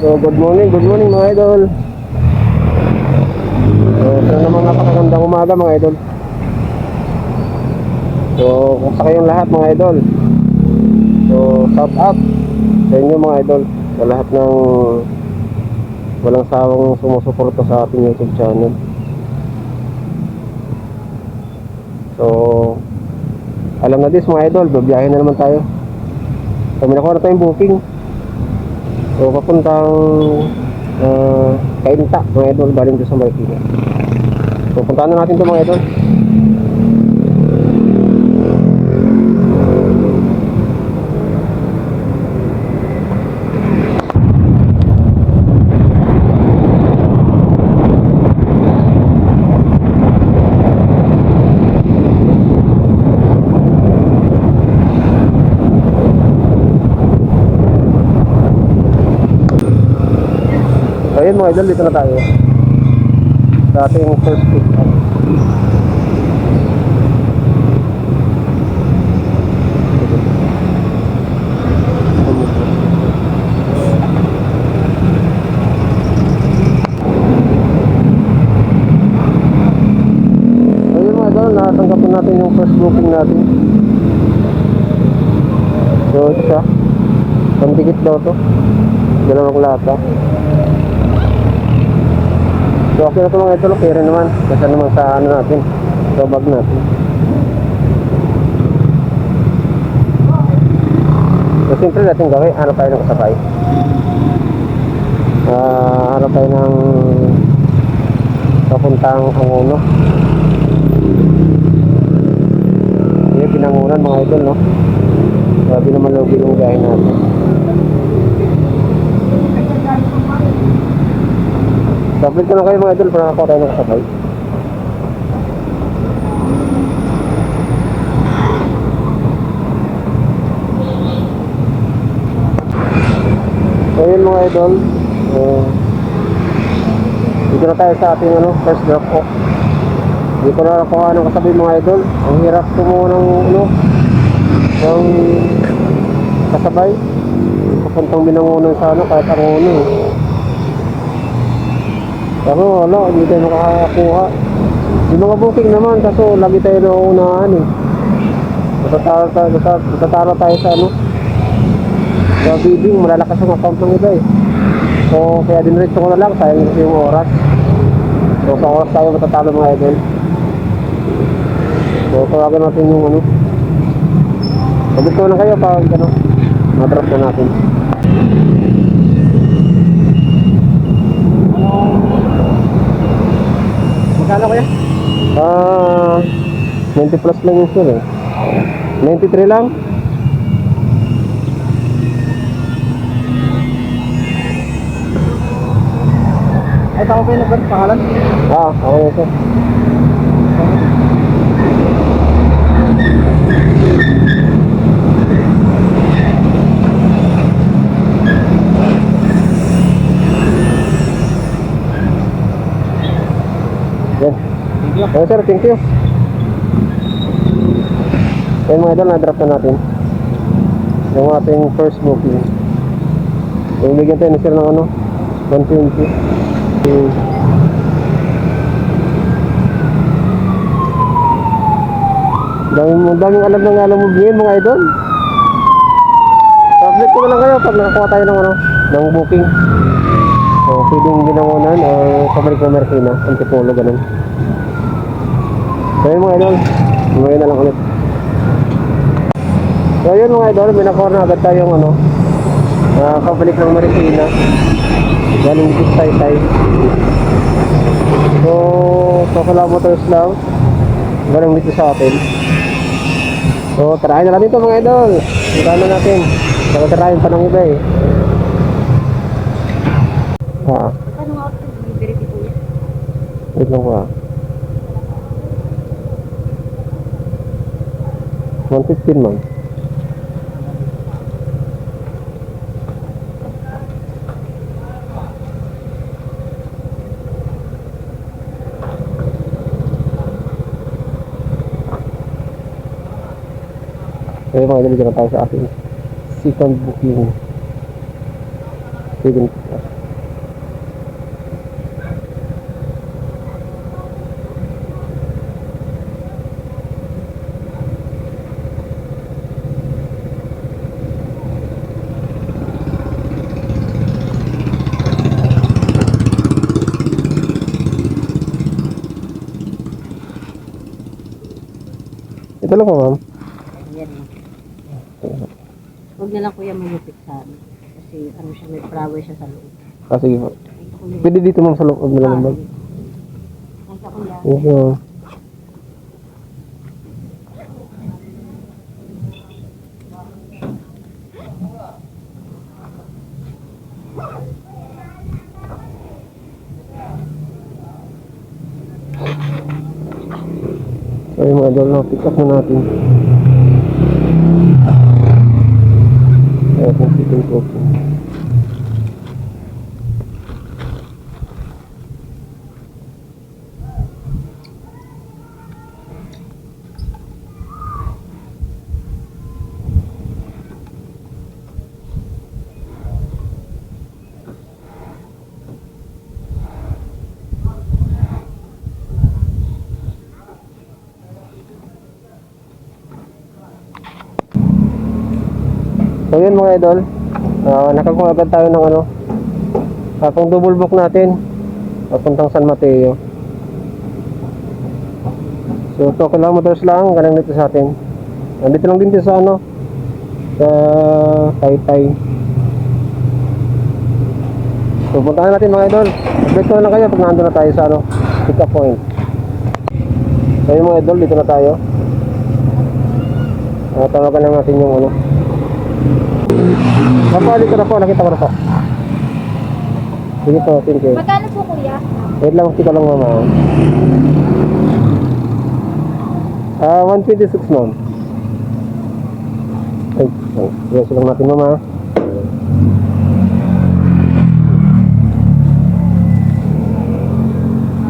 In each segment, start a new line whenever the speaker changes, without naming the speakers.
So, good morning, good morning mga idol. So, ito na naman napakagandang umaga mga idol. So, kumusta kayong lahat mga idol? So, shout out sa inyo mga idol. Sa lahat ng walang sawang sumusuporta sa ating YouTube channel. So, alam na this mga idol, babiyahin na naman tayo. So, may nakuha na tayong booking. So, papuntang uh, Kainta, mga idol, galing doon sa Marikina. So, puntahan na natin ito mga idol. So, ayun mga idol, dito na tayo. Sa ating first pick up. Natanggapin natin yung first booking natin. So, ito siya. Pandikit daw to. Dalawang lata. So okay na ito mga idol, okay rin naman. Kasi naman sa ano natin, sa bag natin. So simple natin gawin, hanap tayo ng kasabay. Ah, hanap tayo ng papuntang Angono. Hindi, pinangunan mga idol, no? Grabe naman logi yung gahe natin. Dapat ko na kayo mga idol para nakakuha tayo ng kasabay. So yun mga idol. Uh, dito na tayo sa ating ano, first drop off. Hindi ko na nakuha ng kasabay mga idol. Ang hirap kumuha ng ano, ng kasabay. Papuntang binangunan sa ano, kahit ang uno eh. Pero wala, hindi tayo makakakuha. Yung mga booking naman, kaso lagi tayo nauunahan eh. Natatara tayo, natatara tayo sa ano. Sa bidding, malalakas ang account ng iba eh. So, kaya diniretso ko na lang, sayang kasi yung oras. So, sa oras tayo matatalo mga idol. So, tawagan natin yung ano. Sabi ko na kayo pag ano, madrop na natin.
Magkano kaya?
Ah, 90 plus lang yung sir eh. 93 lang?
Ay, tao kayo nag pangalan?
Ah, ako yun sir. Okay sir, thank you. Yan mga idol, na-drop na natin. Yung ating first booking. Yung bigyan tayo ni sir ng ano, 120. Hmm. Daming, daming alam ng alam mo bigyan mga idol. Tablet ko na lang kayo pag nakakuha tayo ng ano, ng booking. So, pwedeng binangunan o pabalik na Marikina, Antipolo, ganun. So yun mga idol, ngayon na lang ulit. So yun mga idol, nakuha na agad tayong ano, uh, pabalik ng Marikina. Galing dito tayo tayo. So, Kokala Motors lang. Galing dito sa atin. So, tarahin na natin ito mga idol. Tarahin na natin. Saka tarahin pa ng iba eh. Ah,
Ano nga ako delivery kuya?
wait lang ko ah. 115 ma'am. Kaya mga dito na tayo sa ating second booking. Sige. Ito lang po, ma'am.
Yan. Huwag na lang kuya malupit sa amin. Kasi ano siya, may flower siya sa loob.
Ah, sige po. Pwede dito ma'am sa loob na lang ma'am. Thank you. No, pick up na natin. Kaya kung chicken coffee. Yun mga idol, uh, nakakuha agad tayo ng ano, atong double book natin, papuntang San Mateo. So 2 kilometers lang, galing dito sa atin. Nandito lang din dito sa ano, sa Taytay. So puntahan natin mga idol, update ko lang kayo pag nandun na tayo sa ano, pick up point. So yun mga idol, dito na tayo. Uh, tawagan lang natin yung ano, Papa, dito na po. Nakita ko na po. Sige po, thank you.
Magkano po kuya?
Wait lang, kita lang mama. Ah, 126 ma'am. Ay, ay, yes lang natin mama.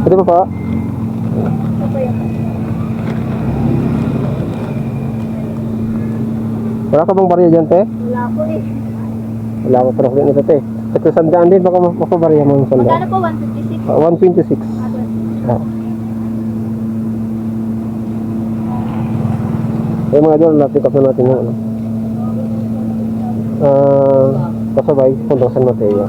Pwede pa pa?
Yung
Wala ka bang barya dyan, te?
Wala po eh.
Wala ko pero rin ito, te. Kasi sandaan din, baka mapabarya mo yung
Magkano
sandaan.
po? 156?
Ah, 126.
Ah,
Ah. Eh mga idol, napick up na natin yung ano. Ah, kasabay, puntang San Mateo.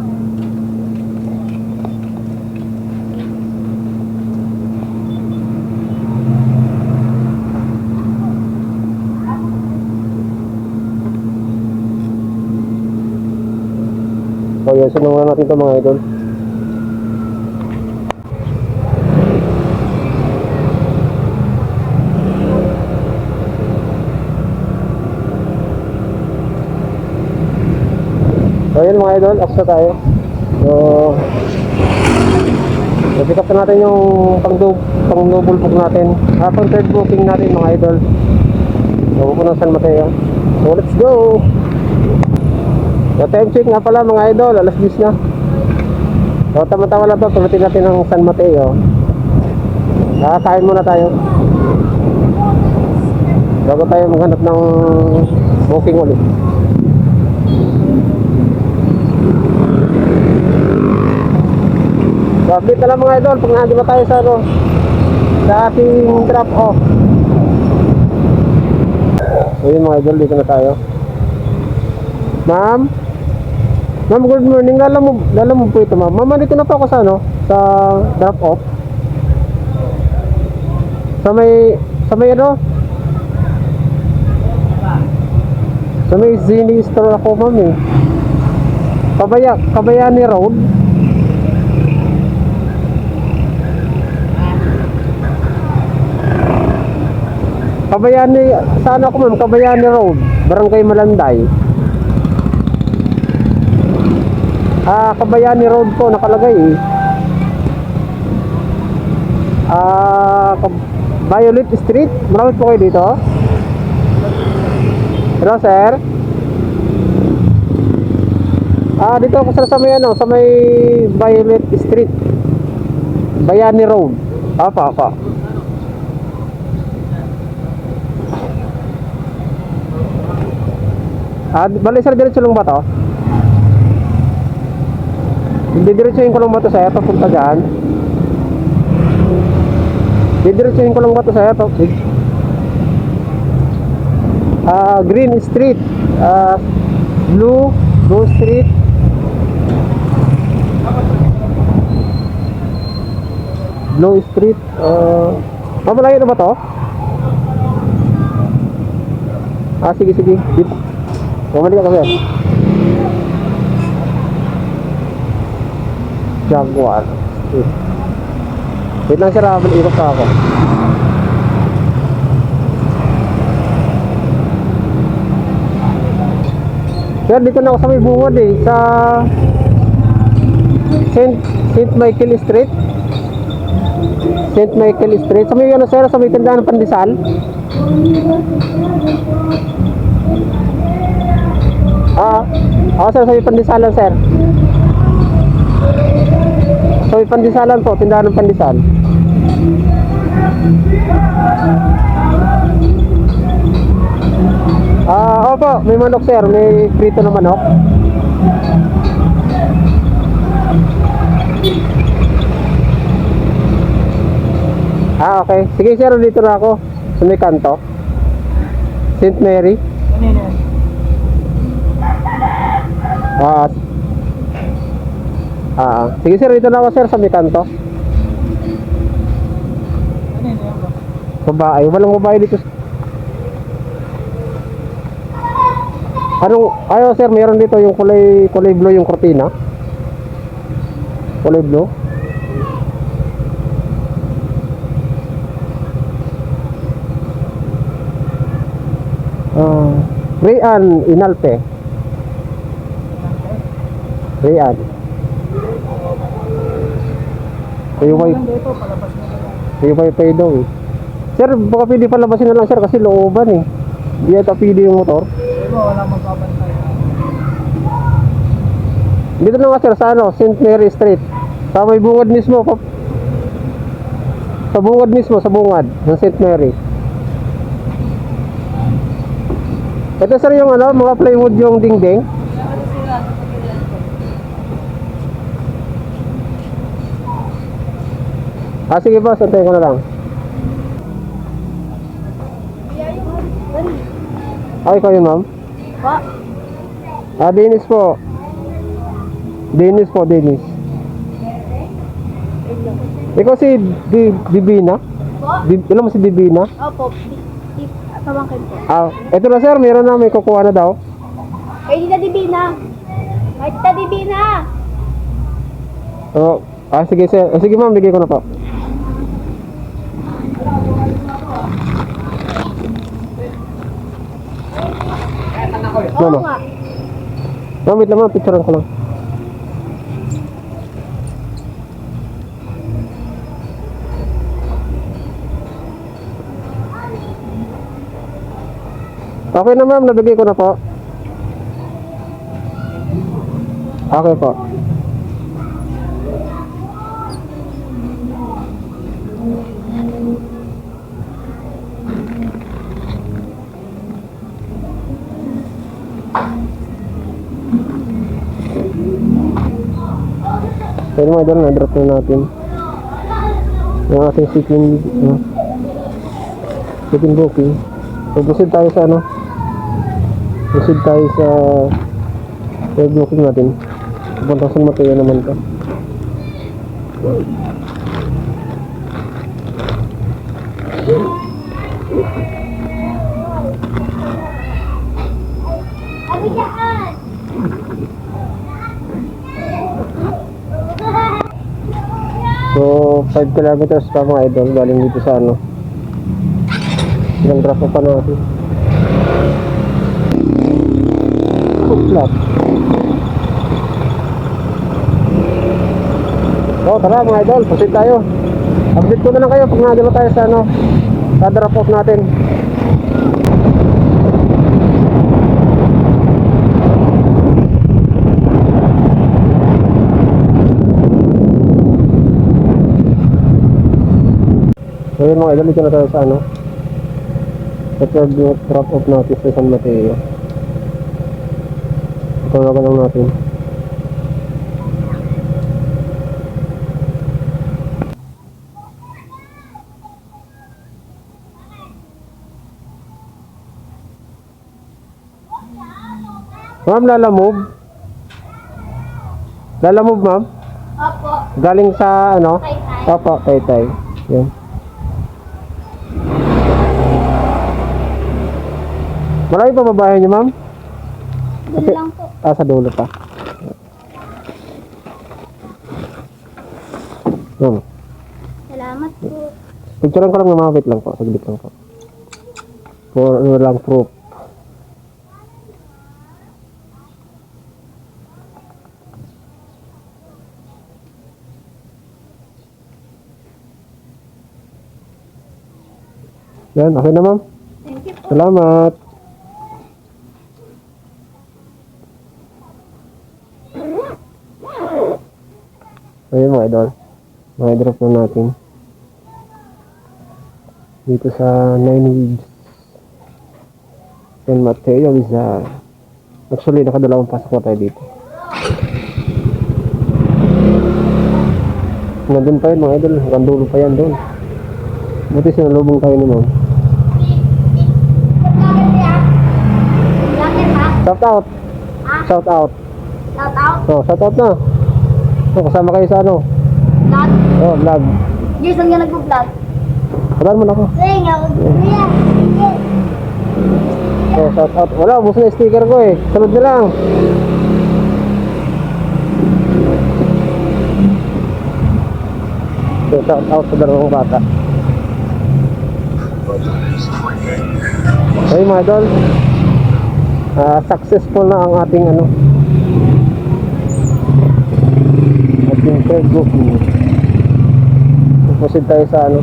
So yun, muna natin ito mga idol. So yun mga idol, off tayo. So, pick up na natin yung pang, pang double book natin. Ah, pang third booking natin mga idol. So, pupunta San Mateo. So, let's go! So, time check nga pala mga idol, alas 10 na. So, tama-tama lang to, tulutin natin ng San Mateo. Nakakain muna tayo. Bago tayo maghanap ng booking ulit. So, update lang mga idol pag nandun na tayo sa ano, sa ating drop off. So yun mga idol, dito na tayo. Ma'am? Ma'am, good morning. Lala mo, lala mo po ito ma'am. Ma'am, dito na po ako sa ano, sa drop off. Sa may, sa may ano? Sa may Zini store ako ma'am eh. Kabaya, Kabayani Road. Kabayani, saan ako ma'am? Kabayani Road, Barangay Malanday. Ah, Kabayani Road po nakalagay eh. Ah, Violet Street. Marami po kayo dito. Hello, sir. Ah, dito ako sa, sa may ano, sa may Violet Street. Bayani Road. Apa, apa. Ah, bali sir, diretso lang ba to? Didiretsuhin ko lang ba ito sa'yo papunta dyan? Didiretsuhin ko lang ba ito sa'yo to? Ah, Green Street. Ah, Blue, Blue Street. Blue Street. Ah, uh, malayo na ba to? Ah, sige, sige. Bumalik ka kasi. Jaguar. Wait. Wait lang sir, habang ikot pa ako. Sir, dito na ako sa may bungod eh. Sa Saint, Saint Michael Street. Saint Michael Street. Sa may ano sir, sa may tindahan ng pandesal. Ah, ako sir, sa may pandesalan sir. Sa may pandesalan po, tindahan ng pandesal. Ah, opo, may manok sir, may prito na manok. Ah, okay. Sige sir, dito na ako. Sa may kanto. St. Mary.
Ano?
Ah. Ah, sige sir, dito na ako sir sa may kanto.
Ano yun?
Babae, walang babae dito. Anong, ayo sir, meron dito yung kulay, kulay blue yung kortina. Kulay blue. Ah, Rayan Inalpe. Rayan.
Mo na lang.
yung wifi daw eh. Sir, baka pwede palabasin na lang sir kasi looban eh. Hindi ata pwede yung motor.
Wala magbabantay.
Dito na nga sir sa ano, St. Mary Street. Sa may bungad mismo. Pa, sa bungad mismo, sa bungad ng St. Mary. Ito sir yung ano, mga plywood yung dingding. Ah, sige boss, antayin ko na lang. Ay, yun ma'am?
Po,
Ah, Dennis po. Dennis po, Dennis. Ikaw si Di, Divina?
po,
Di, alam mo si Divina?
opo, di, pamangkin po.
Ah, eto na sir, meron na may kukuha na daw.
Ay, Tita Divina! Ay, Tita Divina!
Oh, ah, sige sir. Ah, sige ma'am, bigay ko na po.
Oo
Mama.
nga.
Ma'am, wait lang picturean ko lang. Okay na ma'am, nabigay ko na po. Okay po. Pwede mga idol, na-drop na natin. Yung ating second, uh, second booking. So, proceed tayo sa ano? Proceed tayo sa third booking natin. Pupunta sa Mateo naman to. 5 kilometers pa mga idol, galing dito sa ano. Ilang drop pa natin. Flat. Oh, tara mga idol, proceed tayo. Update ko na lang kayo pag nadalo tayo sa ano, sa drop off natin. So yun mga idol, ito na tayo sa ano Sa third drop off natin sa San Mateo Tawagan lang natin Ma'am, lalamove? Lalamove, ma'am?
Opo.
Galing sa ano?
Taytay.
Opo, taytay. Yan. Yeah. Marami pa babae niyo, ma'am?
Doon lang po.
Ah, sa dulo pa. Yan.
Salamat po.
Picturean ko lang mga wait lang po. Saglit lang po. For ano lang proof. Yan, okay na ma'am.
Thank you po.
Salamat. Ayun mga idol. Mga drop na natin. Dito sa Nine Weeds. San Mateo Rizal. Actually, nakadalawang pasok na tayo dito. Nandun pa yun mga idol. Hanggang dulo pa yan doon. Buti sinalubong tayo ni ma'am. Shout out! Shout out!
shout out.
Oh, shout out na. Oh, kasama kayo sa ano?
Vlog.
Oh, vlog.
Jason nga nagpo-vlog.
Kataan mo na ako.
Sige nga, kuya.
Oh, shout out. Wala, ubos na sticker ko eh. Sunod na lang. So, shout out sa dalawang bata. Okay mga idol. Ah, successful na ang ating ano ating third booking. Proceed tayo sa ano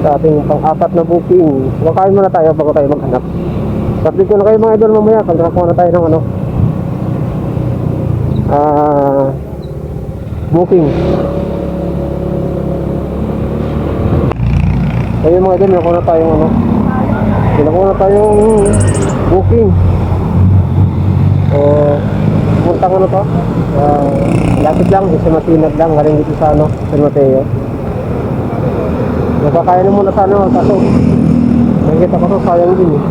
sa ating pang-apat na booking. Kumakain muna tayo bago tayo maghanap. Update ko na kayo mga idol mamaya pag nakakuha na tayo ng ano ah booking. Ayun mga idol, nakuha na tayong ano nakuha na tayong booking. So, puntang ano to? Ah, lapit lang, isa matinag lang, galing dito sa ano, San Mateo. Nakakaya na muna sana ako kaso nakikita ko to sayang din eh.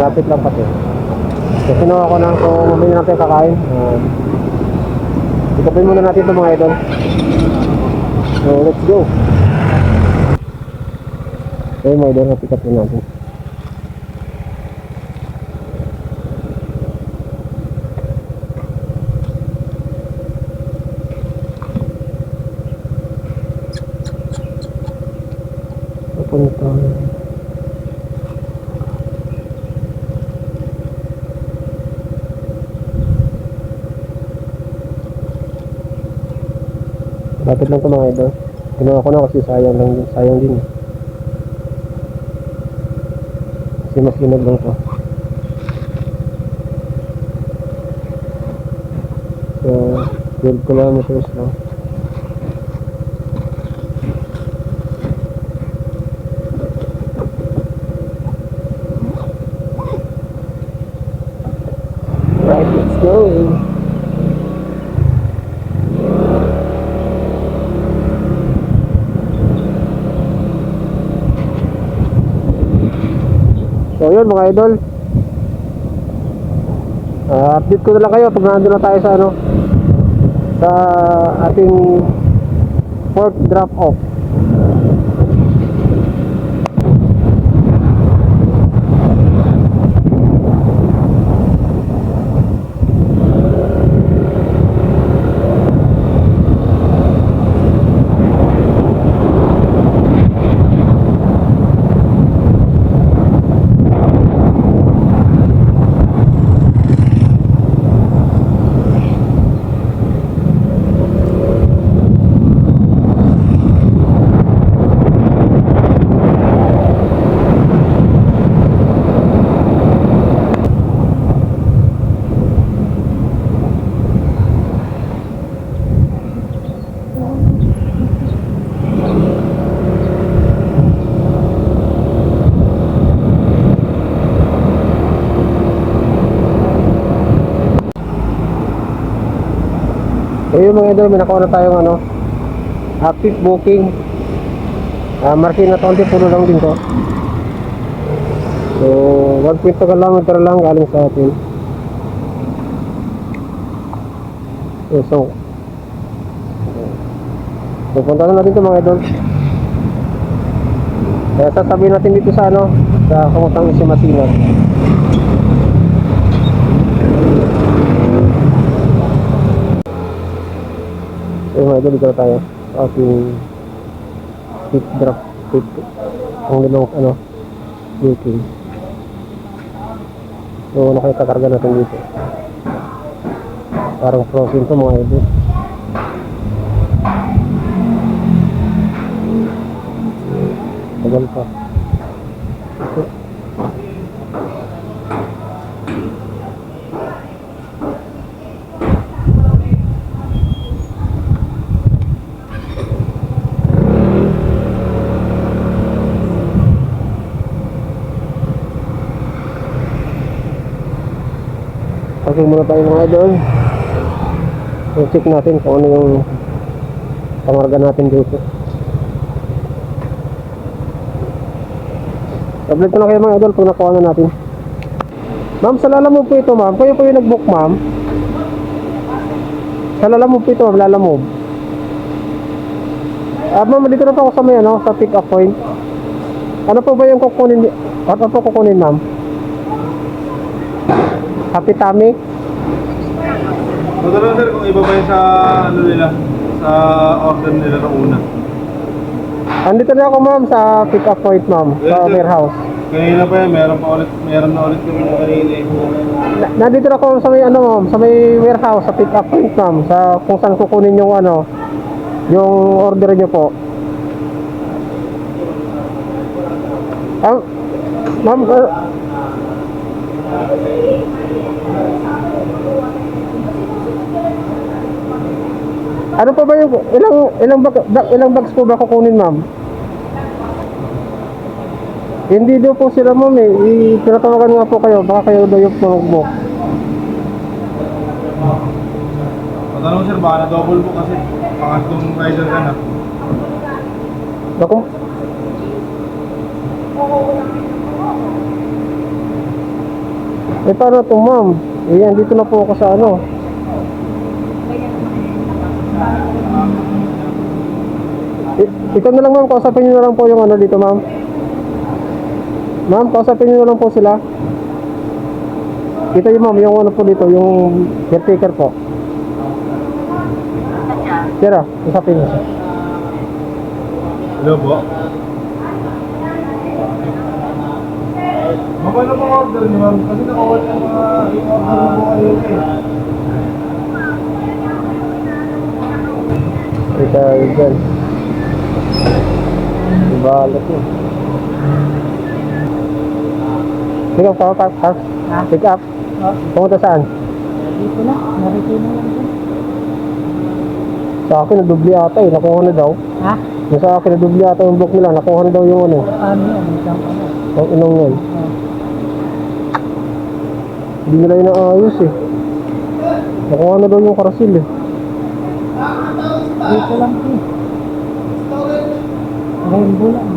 Lapit lang pati. So kinuha ko na so mamaya natin kakain. Uh, Ikapin muna natin ito mga idol. So let's go. Okay mga idol, pick up natin. Papunta. Lapit lang ito mga idol. Ginawa ko na kasi sayang lang din. Sayang din. Kasi mas inag lang to. So, 12 kilometers lang. Right, let's go. So yun mga idol. Ah, update ko na lang kayo pag nandun na tayo sa ano sa ating fourth drop off. So yun mga idol, may nakuha na tayong ano, active booking. Ah, marking na 20 puno lang din to. So, 1.2 kilometer lang galing sa atin. Eh, so, pupunta na natin ito mga idol. Kaya sasabihin natin dito sa ano, sa kumutang isimasinag. So mga idol, dito na tayo sa ating tip drop tip. Ang limang ano, booking. So, nakikakarga natin dito. Parang frozen to mga idol. Tagal pa. Pasok muna tayo mga idol. I-check natin kung ano yung pangarga natin dito. Tablet ko na kayo mga idol pag nakuha na natin. Ma'am, sa lalamove po ito ma'am. Kayo po yung nag-book ma'am. Sa lalamove po ito ma'am, lalamove. Ah, ma'am, dito na po ako sa may ano, sa pick up point. Ano po ba yung kukunin? Ano po kukunin ma'am? Happy tummy?
Maganda sir kung iba pa yun sa ano nila, sa order nila ng una.
Andito na ako ma'am sa pick up point ma'am, sa
sir.
warehouse.
Kanina pa yan, meron pa ulit, meron na ulit kami na kanina eh.
Na, nandito na ako sa may ano ma'am, sa may warehouse, sa pick up point ma'am, sa kung saan kukunin yung ano, yung order niyo po. Ah, ma'am, ah, ano pa ba yung ilang ilang bag, bag- ilang bags po ba kukunin ma'am? Hindi daw po sila ma'am eh. I- Tinatawagan nga po kayo. Baka kayo daw yung mag-book.
Patanong sir, baka na double book kasi pangatlong rider ka na.
Naku. Eh paano to ma'am? Eh yan, dito na po ako sa ano. I- ito na lang ma'am, kausapin nyo na lang po yung ano dito ma'am. Ma'am, kausapin nyo na lang po sila. Ito yung ma'am, yung ano po dito, yung caretaker po. Tira, usapin nyo siya.
Hello po. Ma'am, ano mga order niyo ma'am? Kasi nakawal yung mga i-order mo kayo eh.
Kita dyan. Ibalat yun. Pick up, pick up, pick up. Pick up.
Oh,
Pumunta saan?
dito na. Narito na lang.
Sa akin, nadubli ata eh. Nakuha na daw.
Ha?
Yung sa akin, nadubli ata yung book nila. Nakuha na daw yung ano.
Paano yan? Ano?
Ang inong yan. Hindi nila yun naayos eh. Nakuha na daw yung karasil eh.
Dito lang po. Ganun lang.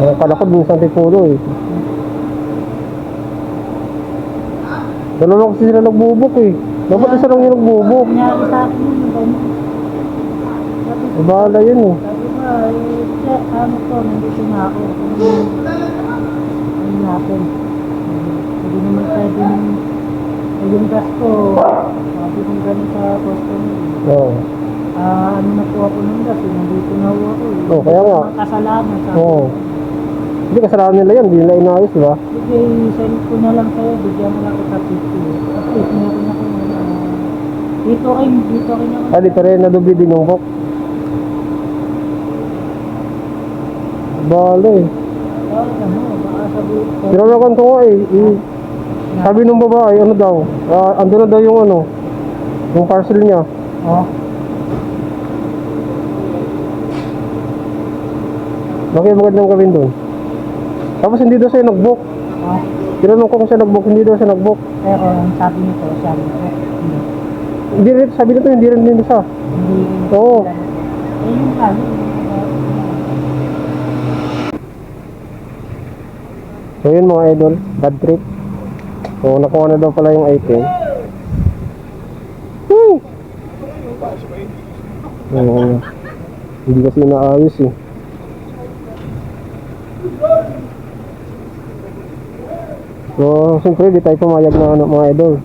Ang kalakad minsan tipulo eh. Dalawa kasi sila nagbubok eh. Dapat isa lang yung nagbubok.
Nangyari sa akin yun. yung ganyan. Sabi ko,
Bahala yun eh.
sabi ko, eh, che, ano to, nandito na ako. Ano natin? Hindi naman pwede eh, yung gas ko. Sabi kong gano'n sa customer.
Oo.
Ah, ano na po ako ng gas, eh, nandito na ho ako. eh.
Oh, kaya nga.
Kasalanan sa
Oo. Hindi kasalanan nila yan. Hindi nila inayos, di ba?
Sige, send ko na lang kayo, bigyan mo lang kita 50. At least meron ako na ah, dito kayo, dito kayo naman.
Ah, dito rin, nadubli din yung book. Bala eh.
Ah, ano, baka sabi,
Tinawagan ko nga eh. I- sabi nung babae, ano daw, ah, ando na daw yung ano, yung parcel niya.
oh,
Bakit magandang gawin doon? Tapos hindi daw siya nag-book.
oh.
Tinanong ko kung siya nag-book, hindi daw siya nag-book.
Pero ang sabi nito, sabi nito, hindi.
Hindi rin, sabi nito, hindi rin din siya.
Hindi rin.
Oo.
Eh, yung kali,
So yun mga idol, bad trip. So nakuha na daw pala yung item. Woo! Oo. hindi kasi naayos eh. So, siyempre, di tayo pumayag na ano, mga idol.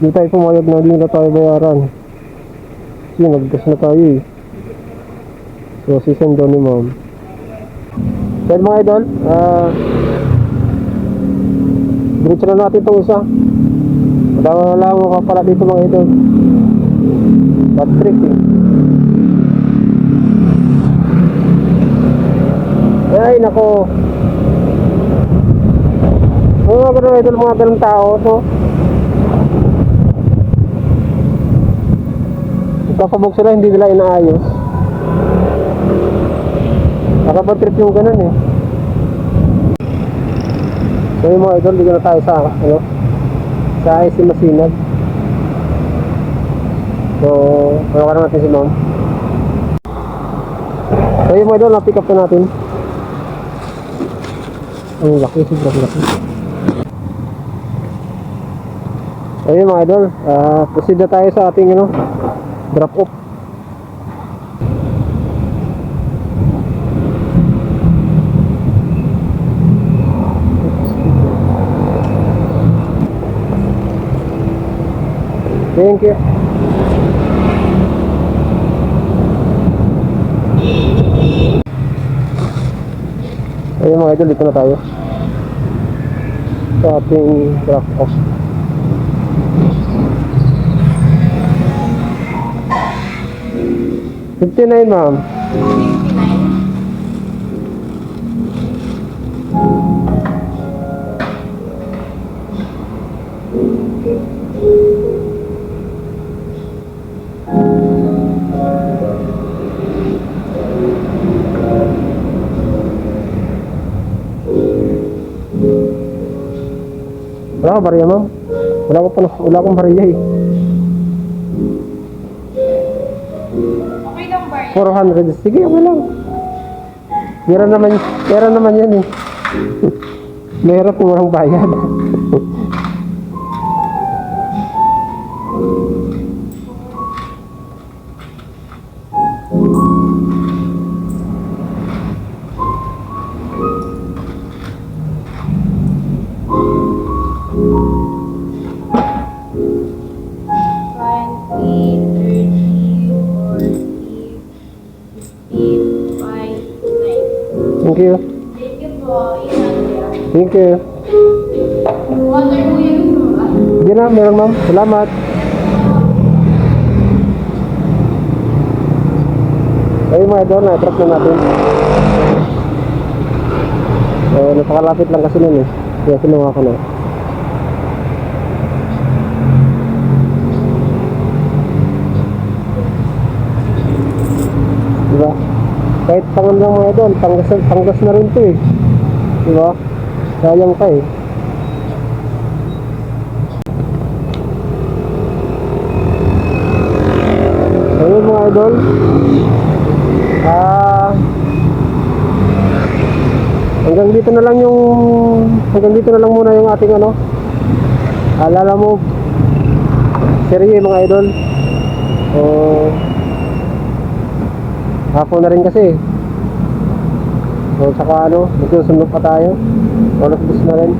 Di tayo pumayag na hindi na tayo bayaran. Kasi nagdas na tayo eh. So, sisend doon ni ma'am. So, mga idol, ah, diretso na natin itong isa. Wala wala mo ka pala dito mga idol. Bad trip eh. Ay, nako. Oo, mga ganun idol, mga ganun tao, no? Nagkakabog sila, hindi nila inaayos. Nakabad trip yung ganun eh. So yung mga idol, dito na tayo sa, ano, sa IC Masinag. So, ano ka natin si ma'am. So yung mga idol, na-pick up na natin. Ang laki, sobrang laki. Ayun mga idol, ah proceed na tayo sa ating ano, drop off. Thank you. Ayun mga idol, dito na tayo. Sa ating drop off. Fifty-nine, ma'am. Wala ka bariya, ma'am? Wala ko pa, wala akong bariya eh. 400. Sige, okay lang. Pera naman, pera naman yan eh. Mahirap kung walang bayad. Ma'am. Salamat. Ayun mga idol, na-drop na natin. Eh, napakalapit lang kasi nun eh. Kaya kinuha ko na. Diba? Kahit pangan lang mga idol, panggas, panggas na rin to eh. Diba? Sayang ka eh. Ayun mga idol. Ah Hanggang dito na lang yung hanggang dito na lang muna yung ating ano. Alala mo serye mga idol. O hapon na rin kasi. So saka ano, magsusunog pa tayo. Oras bus na rin.